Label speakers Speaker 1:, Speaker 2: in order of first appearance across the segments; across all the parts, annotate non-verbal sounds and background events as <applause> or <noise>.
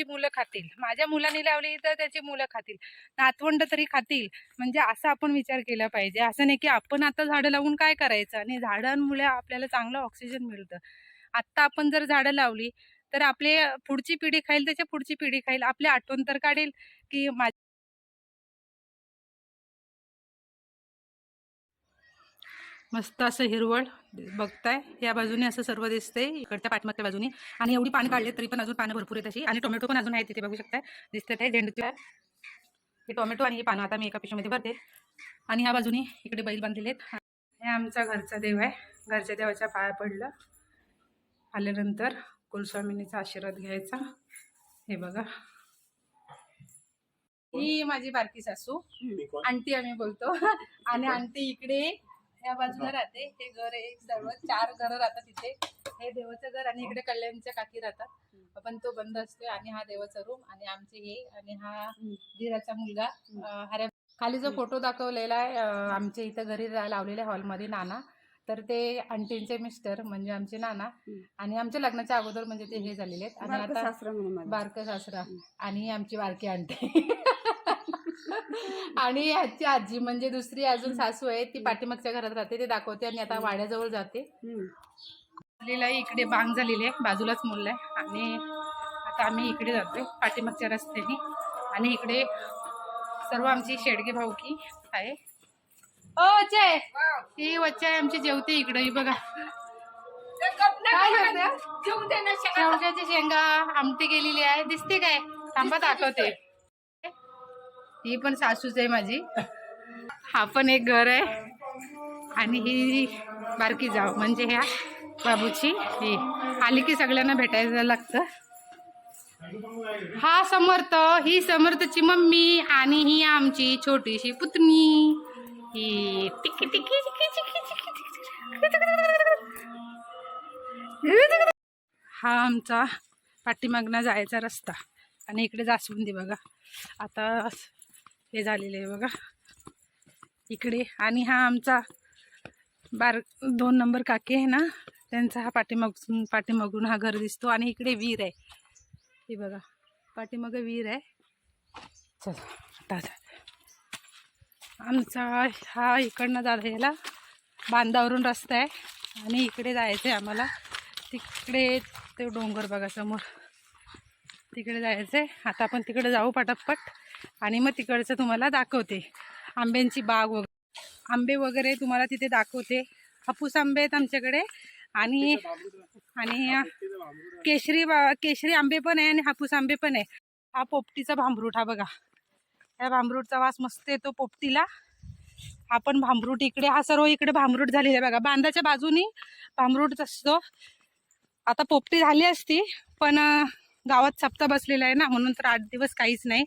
Speaker 1: त्याची मुलं खातील. माझ्या मुलांनी लावली तर त्याची मुलं खातील. नातवंड तरी खातील. म्हणजे असा आपण विचार केला पाहिजे. असं नाही की आपण आता झाडं लावून काय करायचं? आणि झाडांमुळे आपल्याला चांगलं ऑक्सिजन मिळतं. आत्ता आपण जर झाडं लावली तर आपले पुढची पिढी खाईल त्याच्या पुढची पिढी खाईल. आपली आठवण तर काढेल की मा मस्त असं हिरवळ बघताय. या बाजूने असं सर्व दिसतंय. इकडच्या पाठमागच्या बाजूने. आणि एवढी पानं काढले तरी पण अजून पानं भरपूर आहेत अशी. आणि टोमॅटो पण अजून आहे तिथे बघू शकताय. दिसतं ते झेंडूच्या हे टोमॅटो आणि ही पानं आता मी एका पिशवीमध्ये भरते. आणि ह्या बाजूने इकडे बैल बांधलेले आहेत. हे आमचा घरचा देव आहे. घरच्या देवाच्या पाया पडलं. आल्यानंतर कुलस्वामिनीचा आशीर्वाद घ्यायचा. हे बघा. ही माझी बारकी सासू. आंटी आम्ही बोलतो. आणि आंटी इकडे या बाजूला राहते. हे घर आहे सर्व चार घरं राहतात तिथे हे देवाचं घर आणि इकडे कल्याणच्या काकी राहतात. पण तो बंद असतोय आणि हा देवाचा रूम आणि आमचे हे आणि हा धीराचा मुलगा हऱ्या खाली जो फोटो दाखवलेला आहे आमच्या इथं घरी लावलेल्या हॉलमध्ये नाना तर ते आंटींचे मिस्टर म्हणजे आमचे नाना आणि आमच्या लग्नाच्या अगोदर म्हणजे ते हे झालेले आहेत. आणि आता. बारक सासरा आणि आमची बारकी आंटी. <laughs> आणि ह्याची आजी म्हणजे दुसरी अजून सासू आहे ती पाठीमागच्या घरात राहते ते दाखवते आणि आता वाड्याजवळ जाते. इकडे बांग झालेली आहे बाजूलाच मुलं आहे आणि आता आम्ही इकडे जातोय पाठीमागच्या रस्त्याने. आणि इकडे सर्व आमची शेडगे भाऊकी आहे. ओ वच्चे! ही वच्चे आहे आमची जेवते इकडे ही बघा. शेवग्याची शेंगा आमटी गेलेली आहे. दिसते काय? थांबा दाखवते. ही पण सासूच आहे माझी हा पण एक घर आहे आणि ही बारकी जाव म्हणजे ह्या बाबूची ही आली की सगळ्यांना भेटायला लागतं हा समर्थ ही समर्थची मम्मी आणि ही आमची छोटीशी पुतणी ही टिकी टिकी टिकी टिकी टिकी टिकी हा आमचा पाठीमागना जायचा रस्ता आणि इकडे जास्वंदी बघा आता हे झालेले आहे बघा. इकडे. आणि हा आमचा बार दोन नंबर काके आहे ना त्यांचा हा पाठीमाग पाठीमागून हा घर दिसतो. आणि इकडे विहीर आहे. हे बघा. पाठीमाग विहीर आहे. चल आता आमचा हा इकडनं झालेला बांधावरून रस्ता आहे. आणि इकडे जायचं आहे आम्हाला. तिकडे ते डोंगर बघा समोर. तिकडे जायचं आहे. आता आपण तिकडे जाऊ पटापट. आणि मग तिकडचं तुम्हाला दाखवते. आंब्यांची बाग वगैरे. आंबे वगैरे तुम्हाला तिथे दाखवते. हापूस आंबे आहेत आमच्याकडे. आणि आणि केशरी बा- केशरी आंबे पण आहे आणि हापूस आंबे पण आहे. हा पोपटीचा भांबरूट हा बघा. या भांबरूटचा वास मस्त येतो पोपटीला. हा पण भांबरूट इकडे हा सर्व इकडे भांबरूट झालेला आहे बघा. बांधाच्या बाजूनी भांबरूट असतो. आता पोपटी झाली असती पण गावात सप्ता बसलेला आहे ना म्हणून तर आठ दिवस काहीच नाही.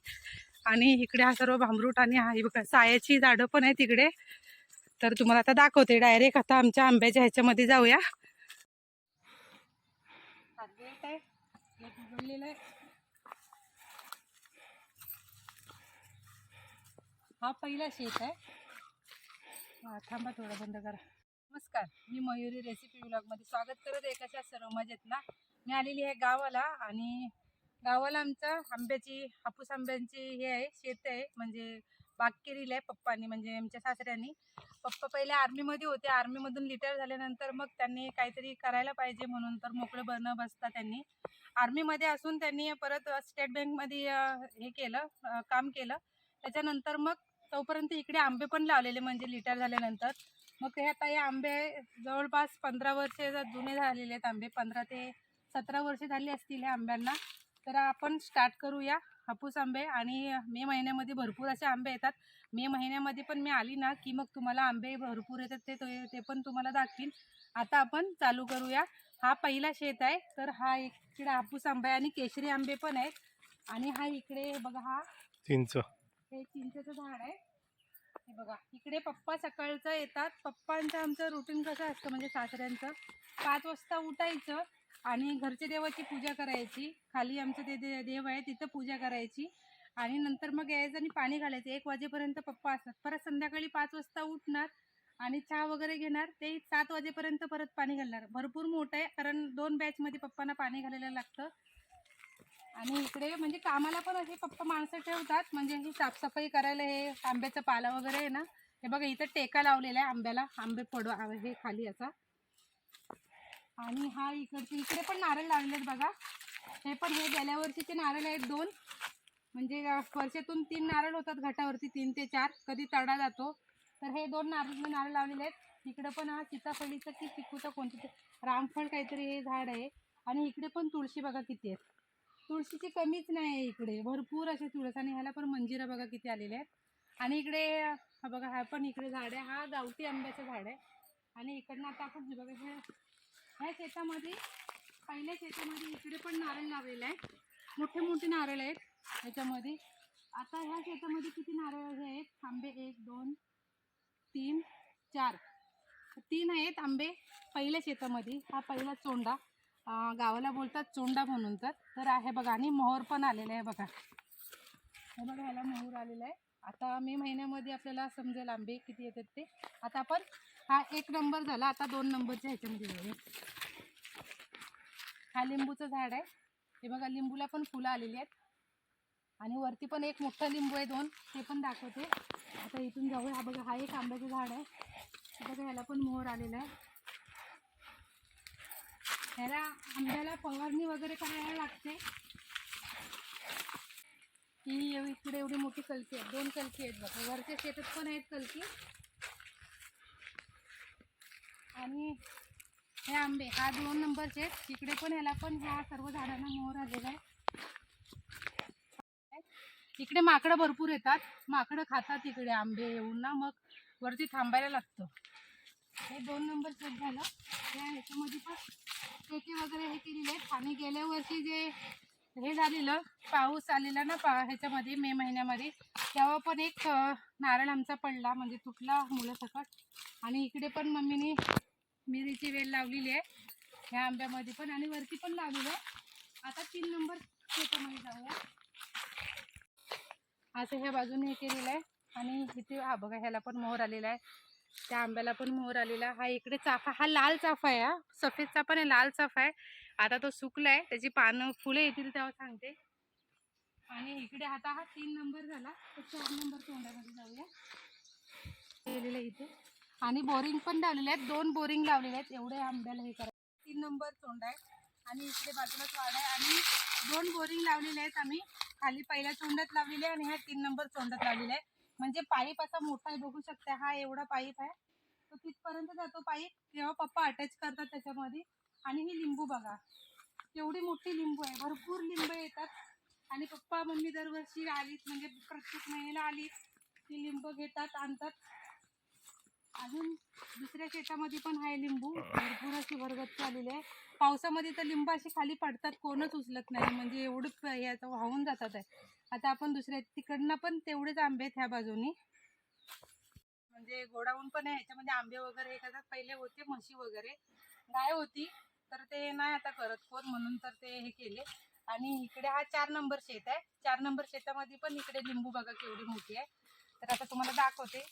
Speaker 1: आणि इकडे हा सर्व भांबरूट आणि हा बघा सायाची झाडं पण आहेत तिकडे तर तुम्हाला आता दाखवते डायरेक्ट आता आमच्या आंब्याच्या ह्याच्यामध्ये जाऊया. हा आहे पहिला शेत आहे. हा थांबा थोडं बंद करा. नमस्कार मी मयुरी रेसिपी ब्लॉगमध्ये स्वागत करत आहे. कशा सर्व मजेत ना? मी आलेली आहे गावाला आणि गावाला आमचं आंब्याची हापूस आंब्यांची हे आहे शेत आहे. म्हणजे बाग केलेली आहे पप्पांनी म्हणजे आमच्या सासऱ्यांनी. पप्पा पहिले आर्मीमध्ये होते. आर्मीमधून रिटायर झाल्यानंतर मग त्यांनी काहीतरी करायला पाहिजे म्हणून तर मोकळं बरणं बसता त्यांनी. आर्मीमध्ये असून त्यांनी परत स्टेट बँकमध्ये हे केलं काम केलं. त्याच्यानंतर मग तोपर्यंत इकडे आंबे पण लावलेले म्हणजे रिटायर झाल्यानंतर. मग हे आता हे आंबे जवळपास पंधरा वर्षे जुने झालेले आहेत आंबे पंधरा ते सतरा वर्षे झाली असतील ह्या आंब्यांना. तर आपण स्टार्ट करूया. हापूस आंबे आणि मे महिन्यामध्ये भरपूर असे आंबे येतात. मे महिन्यामध्ये पण मी आली ना की मग तुम्हाला आंबे भरपूर येतात ते तो- ते पण तुम्हाला दाखवीन. आता आपण चालू करूया. हा पहिला शेत आहे. तर हा इकडे हापूस आंबा आहे आणि केशरी आंबे पण आहेत. आणि हा इकडे बघा हा.
Speaker 2: चिंच.
Speaker 1: हे चिंचेचं झाड आहे. हे बघा इकडे पप्पा सकाळचं येतात. पप्पांचं आमचं रुटीन कसं असतं म्हणजे सासऱ्यांचं. पाच वाजता उठायचं. आणि घरच्या देवाची पूजा करायची. खाली आमचं ते दे देव आहे तिथं पूजा करायची. आणि नंतर मग यायचं आणि पाणी घालायचं. एक वाजेपर्यंत पप्पा असतात. परत संध्याकाळी पाच वाजता उठणार आणि चहा वगैरे घेणार. ते सात वाजेपर्यंत परत पाणी घालणार. भरपूर मोठं आहे कारण दोन बॅचमध्ये पप्पांना पाणी घालायला लागतं. आणि इकडे म्हणजे कामाला पण असे पप्पा माणसं ठेवतात. म्हणजे ही साफसफाई करायला हे आंब्याचं पाला वगैरे आहे ना. हे बघा इथं टेका लावलेला आहे आंब्याला. आंबे पडवा हे खाली याचा आणि हा इकडचे इकडे पण नारळ लावलेले आहेत बघा. हे पण हे गेल्या वर्षीचे नारळ आहेत दोन. म्हणजे वर्षातून तीन नारळ होतात घाटावरती तीन ते चार. कधी तडा जातो. तर हे दोन नारळ नारळ लावलेले आहेत. इकडे पण हा सीताफळीचं की चिकूचं कोणतं ते रामफळ काहीतरी हे झाड आहे. आणि इकडे पण तुळशी बघा किती आहेत. तुळशीची कमीच नाही आहे इकडे. भरपूर असे तुळस आणि ह्याला पण मंजिरा बघा किती आलेले आहेत. आणि इकडे हा बघा हा पण इकडे झाड आहे. हा गावठी आंब्याचं झाड आहे. आणि इकडनं आता आपण बघा हे ह्या शेतामध्ये पहिल्या शेतामध्ये इकडे पण नारळ लावलेला आहे. मोठे मोठे नारळ आहेत ह्याच्यामध्ये आता ह्या शेतामध्ये किती नारळ हे आहेत? आंबे एक दोन तीन चार. तीन आहेत आंबे पहिल्या शेतामध्ये. हा पहिला चोंडा. गावाला बोलतात चोंडा म्हणून तर. तर आहे बघा आणि मोहर पण आलेला आहे बघा. हे बघा ह्याला मोहर आलेला आहे. आता मे महिन्यामध्ये आपल्याला समजेल आंबे किती येतात ते. आता आपण हा एक नंबर झाला. आता दोन नंबरच्या ह्याच्यामध्ये जाऊया हा लिंबूचं झाड आहे. हे बघा लिंबूला पण फुलं आलेली आहेत. आणि वरती पण एक मोठा लिंबू आहे दोन. ते पण दाखवते. आता इथून जाऊया. हा बघा हा एक आंब्याचं झाड आहे. बघा ह्याला पण मोहर आलेला आहे. ह्याला आंब्याला फवारणी वगैरे करायला लागते. ही इकडे एवढी मोठी कलकी आहे दोन कलकी आहेत बघा. वरच्या शेतात पण आहेत कलकी. आणि हे आंबे हा दोन नंबरचे आहेत. तिकडे पण याला पण ह्या सर्व झाडांना मोहर आलेला आहे. इकडे माकडं भरपूर येतात. माकडं खातात इकडे आंबे येऊन ना मग वरती थांबायला लागतं. हे दोन नंबर सेट झालं. त्या ह्याच्यामध्ये पण टेके वगैरे हे केलेले आहेत. आणि गेल्या वर्षी जे हे झालेलं पाऊस आलेला ना पा ह्याच्यामध्ये मे महिन्यामध्ये तेव्हा पण एक नारळ आमचा पडला. म्हणजे तुटला मुलासकट आणि इकडे पण मम्मीने मिरीची वेल लावलेली आहे. ह्या आंब्यामध्ये पण आणि वरती पण लावलेलं आहे. आता तीन नंबर शेतामध्ये जाऊया. असं ह्या बाजूने हे केलेलं आहे. आणि इथे हा बघा ह्याला पण मोहर आलेला आहे. त्या आंब्याला पण मोहर आलेला हा इकडे चाफा हा लाल चाफा आहे हा. सफेद चाफा नाही लाल चाफा आहे. आता तो सुकला आहे त्याची पानं फुलं येतील तेव्हा सांगते. आणि इकडे आता हा तीन नंबर झाला. तर चार नंबर तोंडामध्ये जाऊया. केलेलं आहे इथे. आणि बोरिंग पण लावलेले आहेत. दोन बोरिंग लावलेले आहेत. एवढे आंब्याला हे करायचं. तीन नंबर तोंड आहे. आणि इकडे बाजूलाच वाढ आहे. आणि दोन बोरिंग लावलेले आहेत आम्ही. खाली पहिल्या तोंडात लावलेले आहे आणि ह्या तीन नंबर तोंडात लावलेले आहे म्हणजे पाईप असा मोठा आहे. बघू शकता हा एवढा पाईप आहे. तो तिथपर्यंत जातो पाईप. तेव्हा पप्पा अटॅच करतात त्याच्यामध्ये. आणि ही लिंबू बघा. एवढी मोठी लिंबू आहे. भरपूर लिंबू येतात. आणि पप्पा मम्मी दरवर्षी आलीत. म्हणजे प्रत्येक महिन्याला आली ती लिंबू घेतात आणतात. अजून दुसऱ्या शेतामध्ये पण आहे लिंबू. भरपूर अशी भरगत आलेली आहे. पावसामध्ये तर लिंबू अशी खाली पडतात कोणच उचलत नाही. म्हणजे एवढंच हे आता वाहून जातात. आहे आता आपण दुसऱ्या तिकडनं पण तेवढेच आंबे आहेत ह्या बाजूनी. म्हणजे गोडाऊन पण आहे ह्याच्यामध्ये आंबे वगैरे हे करतात. पहिले होते म्हशी वगैरे. गाय होती तर ते नाही आता करत कोण म्हणून तर ते हे केले. आणि इकडे हा चार नंबर शेत आहे. चार नंबर शेतामध्ये पण इकडे लिंबू बघा केवढी मोठी आहे. तर आता तुम्हाला दाखवते.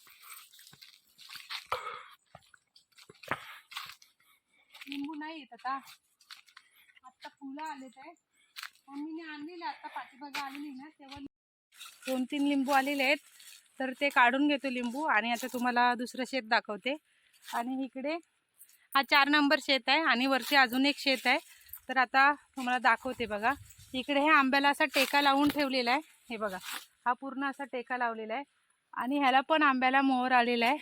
Speaker 1: लिंबू नाही येत आता. आता फुलं आलेत आहे मम्मीने आणलेले आता पाठीबाग आलेली ना तेव्हा दोन तीन लिंबू आलेले आहेत. तर ते काढून घेतो लिंबू आणि आता तुम्हाला दुसरं शेत दाखवते. आणि इकडे हा चार नंबर शेत आहे आणि वरती अजून एक शेत आहे. तर आता तुम्हाला दाखवते बघा. इकडे हे आंब्याला असा टेका लावून ठेवलेला आहे. हे बघा. हा पूर्ण असा टेका लावलेला आहे. आणि ह्याला पण आंब्याला मोहर आलेला आहे.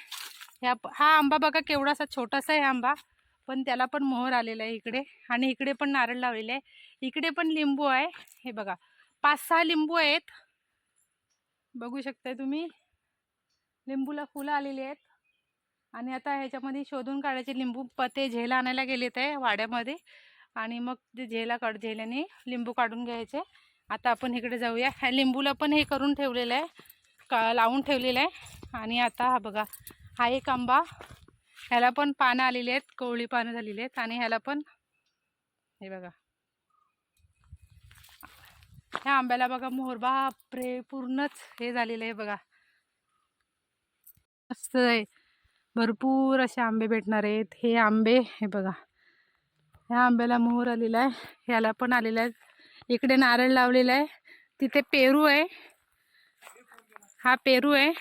Speaker 1: ह्या हा आंबा बघा केवढासा छोटासा आहे आंबा. पण त्याला पण मोहर आलेला आहे इकडे. आणि इकडे पण नारळ लावलेले आहे. इकडे पण लिंबू आहे. हे बघा. पाच सहा लिंबू आहेत. बघू शकताय तुम्ही. लिंबूला फुलं आलेली आहेत. आणि आता ह्याच्यामध्ये शोधून काढायचे लिंबू. पते झेला आणायला गेलेत आहे वाड्यामध्ये. आणि मग ते झेला काढ झेल्याने लिंबू काढून घ्यायचे. आता आपण इकडे जाऊया. ह्या लिंबूला पण हे करून ठेवलेलं आहे. का लावून ठेवलेलं आहे. आणि आता हा बघा. हा एक आंबा. ह्याला पण पानं आलेली आहेत कोवळी पानं झालेली आहेत आणि ह्याला पण हे बघा. ह्या आंब्याला बघा मोहर बापरे पूर्णच हे झालेलं आहे बघा. मस्त आहे. भरपूर असे आंबे भेटणार आहेत. हे आंबे हे बघा. ह्या आंब्याला मोहर आलेला आहे. ह्याला पण आलेला आहे. इकडे नारळ लावलेला आहे. तिथे पेरू आहे. हा पेरू आहे.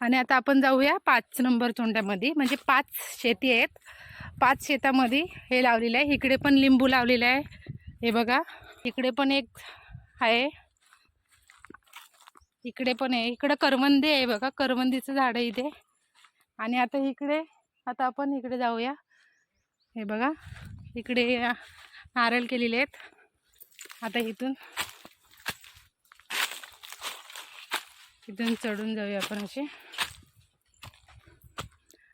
Speaker 1: आणि आता आपण जाऊया पाच नंबर चोंड्यामध्ये म्हणजे पाच शेती आहेत. पाच शेतामध्ये हे लावलेलं आहे. इकडे पण लिंबू लावलेलं आहे. हे बघा. इकडे पण एक आहे. इकडे पण आहे. इकडं करवंदी आहे बघा. करवंदीचं झाड आहे इथे. आणि आता इकडे आता आपण इकडे जाऊया. हे बघा. इकडे नारळ केलेले आहेत. आता इथून इथून चढून जाऊया आपण असे.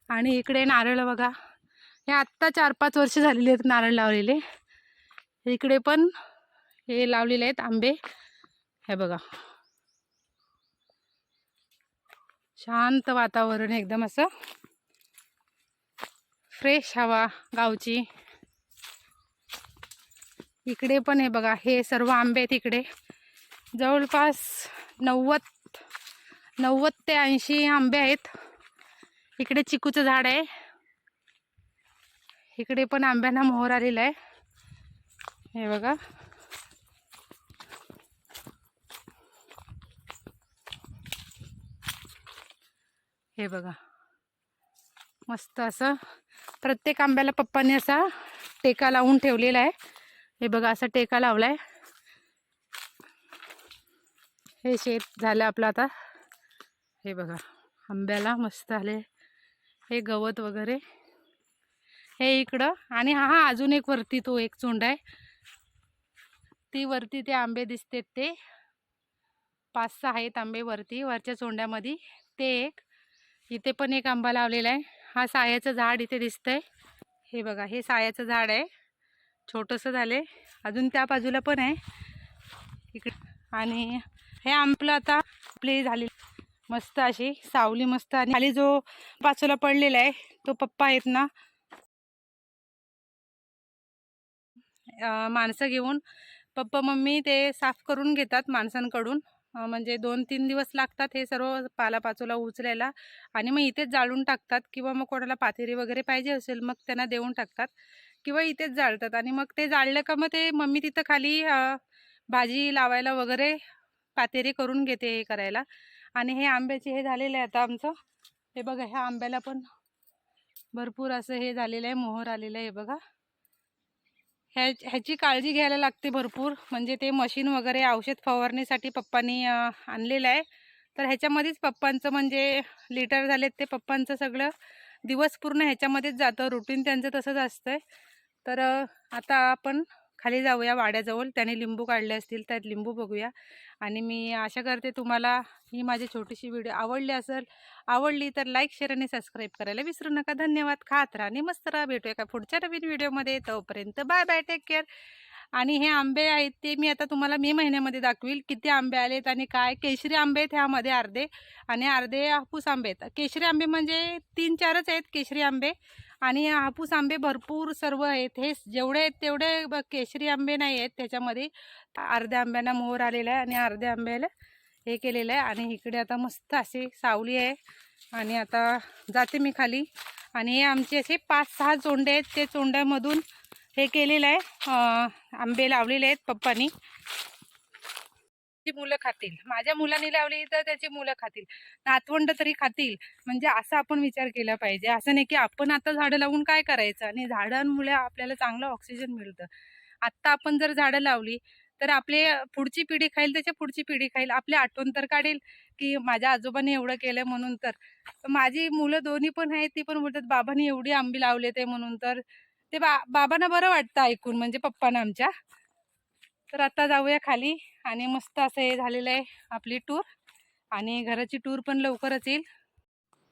Speaker 1: आणि इकडे नारळ बघा. हे आत्ता चार पाच वर्ष झालेली आहेत नारळ लावलेले. इकडे पण हे लावलेले आहेत आंबे. हे बघा. शांत वातावरण एकदम असं. फ्रेश हवा गावची. इकडे पण आहे बघा हे सर्व आंबे आहेत इकडे. जवळपास नव्वद नव्वद ते ऐंशी आंबे आहेत. इकडे चिकूचं झाड आहे. इकडे पण आंब्यांना मोहर आलेला आहे. हे बघा. हे बघा. मस्त असं प्रत्येक आंब्याला पप्पांनी असा टेका लावून ठेवलेला आहे. हे बघा असा टेका लावला आहे हे शेत झालं आपलं आता. हे बघा आंब्याला मस्त आले. हे गवत वगैरे. हे इकडं. आणि हा हा अजून एक वरती तो एक चोंड आहे. ती वरती ते आंबे दिसतेत ते. पाच सहा आहेत आंबे वरती वरच्या चोंड्यामध्ये ते एक. इथे पण एक आंबा लावलेला आहे. हा सायाचं झाड इथे दिसतंय. हे बघा हे सायाचं झाड आहे. छोटंसं झाले अजून त्या बाजूला पण आहे. इकडे. आणि हे आंबलं आता प्ले झाले मस्त अशी सावली मस्त आणि खाली जो पाचोला पडलेला आहे तो पप्पा आहेत ना. माणसं घेऊन पप्पा मम्मी ते साफ करून घेतात माणसांकडून. म्हणजे दोन तीन दिवस लागतात हे सर्व पालापाचोला उचलायला आणि मग इथेच जाळून टाकतात किंवा मग कोणाला पातेरी वगैरे पाहिजे असेल मग त्यांना देऊन टाकतात किंवा इथेच जाळतात आणि मग ते जाळलं का मग ते मम्मी तिथं खाली भाजी लावायला वगैरे पातेरी करून घेते हे करायला. आणि हे आंब्याचे हे झालेलं आहे आता आमचं. हे बघा ह्या आंब्याला पण भरपूर असं हे झालेलं आहे मोहर आलेलं आहे बघा. ह्या ह्याची काळजी घ्यायला लागते भरपूर. म्हणजे ते मशीन वगैरे औषध फवारणीसाठी पप्पांनी आणलेलं आहे. तर ह्याच्यामध्येच पप्पांचं म्हणजे लिटर झालेत ते पप्पांचं सगळं दिवस पूर्ण ह्याच्यामध्येच जातं. रुटीन त्यांचं तसंच असतं तर आता आपण खाली जाऊया वाड्याजवळ. त्याने लिंबू काढले असतील तर लिंबू बघूया. आणि मी आशा करते तुम्हाला ही माझी छोटीशी व्हिडिओ आवडली असेल आवडली तर लाईक शेअर आणि सबस्क्राईब करायला विसरू नका. धन्यवाद. खात राहा. आणि मस्त राहा. भेटूया का पुढच्या नवीन व्हिडिओमध्ये. तोपर्यंत बाय बाय. Take care. आणि हे आंबे आहेत ते मी आता तुम्हाला मे महिन्यामध्ये दाखवील. किती आंबे आलेत आणि काय? केशरी आंबे आहेत ह्यामध्ये अर्धे. आणि अर्धे हापूस आंबे आहेत. केशरी आंबे म्हणजे तीन चारच आहेत केशरी आंबे. आणि हापूस आंबे भरपूर सर्व आहेत. हे जेवढे आहेत तेवढे ब- केशरी आंबे नाही आहेत त्याच्यामध्ये. अर्ध्या आंब्यांना मोहर आलेला आहे आणि अर्ध्या आंब्याला हे केलेलं आहे आणि इकडे आता मस्त अशी सावली आहे. आणि आता जाते मी खाली. आणि हे आमचे असे पाच सहा चोंडे आहेत. ते चोंड्यामधून हे केलेलं आहे. आंबे लावलेले आहेत पप्पानी. मुलं खातील. माझ्या मुलांनी लावली तर त्याची मुलं खातील. नातवंड तरी खातील. म्हणजे असा आपण विचार केला पाहिजे. असं नाही की आपण आता झाडं लावून काय करायचं? आणि झाडांमुळे आपल्याला चांगलं ऑक्सिजन मिळतं. आत्ता आपण जर झाडं लावली तर आपले पुढची पिढी खाईल त्याच्या पुढची पिढी खाईल. आपली आठवण तर काढेल की माझ्या आजोबांनी एवढं केलं म्हणून तर तर. माझी मुलं दोन्ही पण आहेत ती पण बोलतात बाबांनी एवढी आंबी लावले ते म्हणून तर. ते बा बाबांना बरं वाटतं ऐकून म्हणजे पप्पांना आमच्या. तर आता जाऊया खाली. आणि मस्त असं हे झालेलं आहे आपली टूर आणि घराची टूर पण लवकरच येईल.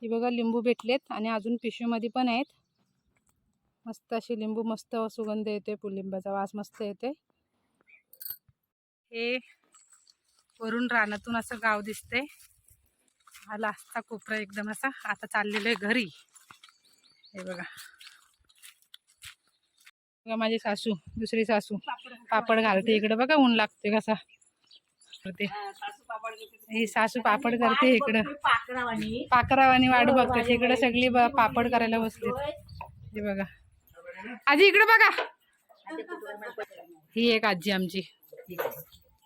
Speaker 1: हे बघा लिंबू भेटलेत आणि अजून पिशवीमध्ये पण आहेत. मस्त अशी लिंबू मस्त सुगंध येते पुलिंबाचा वास मस्त येते हे वरून रानातून असं गाव दिसते आला असता कोपरा एकदम असा. आता चाललेलं आहे घरी. हे बघा. बघा माझी सासू दुसरी सासू. पापड घालते इकडे. बघा ऊन लागते कसा. करते ही सासू पापड करते इकडं. पाकरावानी. वाट बघते. इकडे सगळी ब- पापड करायला बसली. हे बघा. आजी इकडे बघा. ही एक आजी आमची.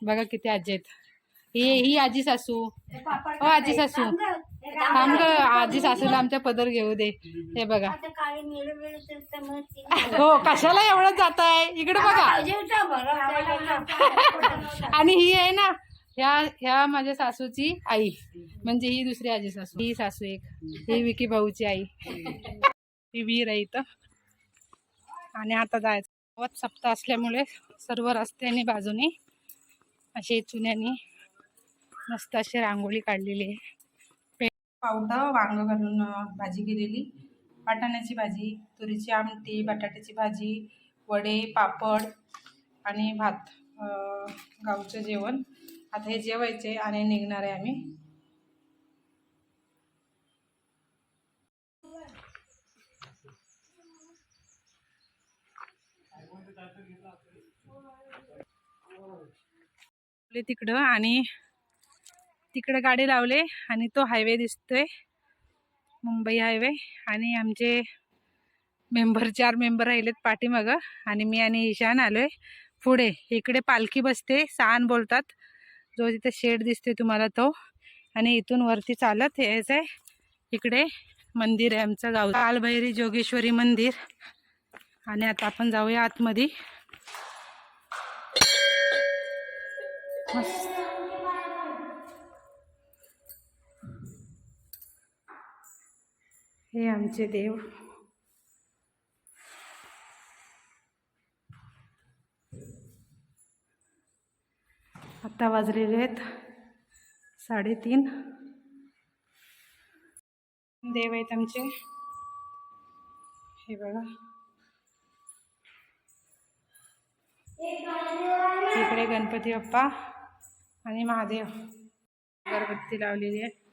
Speaker 1: बघा किती आजी आहेत. ही ही आजी सासू. हो आजी सासू. थांब आजी सासूला आमच्या पदर घेऊ दे. हे बघा. हो कशाला एवढं जात आहे इकडे बघा. आणि ही आहे ना ह्या ह्या माझ्या सासूची आई. म्हणजे ही दुसरी आजी सासू. ही सासू एक. ही विकी भाऊची आई. ही वीर आहे इथं. आणि आता जायचं. गावात सप्ताह असल्यामुळे सर्व रस्त्याने बाजूने असे चुन्याने मस्त अशी रांगोळी काढलेली आहे. पे- पावडं वांग घालून भाजी केलेली. वाटाण्याची भाजी तुरीची आमटी बटाट्याची भाजी वडे पापड आणि भात गावचं जेवण. आता हे जेवायचे आणि निघणार आहे आम्ही तिकडं आणि तिकडं गाडी लावले आणि तो हायवे दिसतोय मुंबई हायवे. आणि आमचे मेंबर चार मेंबर राहिलेत पाठीमागं. आणि मी आणि ईशान आलोय पुढे. इकडे पालखी बसते सहान बोलतात. जो तिथे शेड दिसते तुम्हाला तो. आणि इथून वरती चालत यायचं आहे इकडे मंदिर आहे आमचं गाव. कालभैरी जोगेश्वरी मंदिर. आणि आता आपण जाऊया आतमध्ये. हे आमचे देव. आत्ता वाजलेले आहेत. साडेतीन. देव आहेत आमचे. हे बघा. इकडे गणपती बाप्पा आणि महादेव. अगरबत्ती लावलेली आहे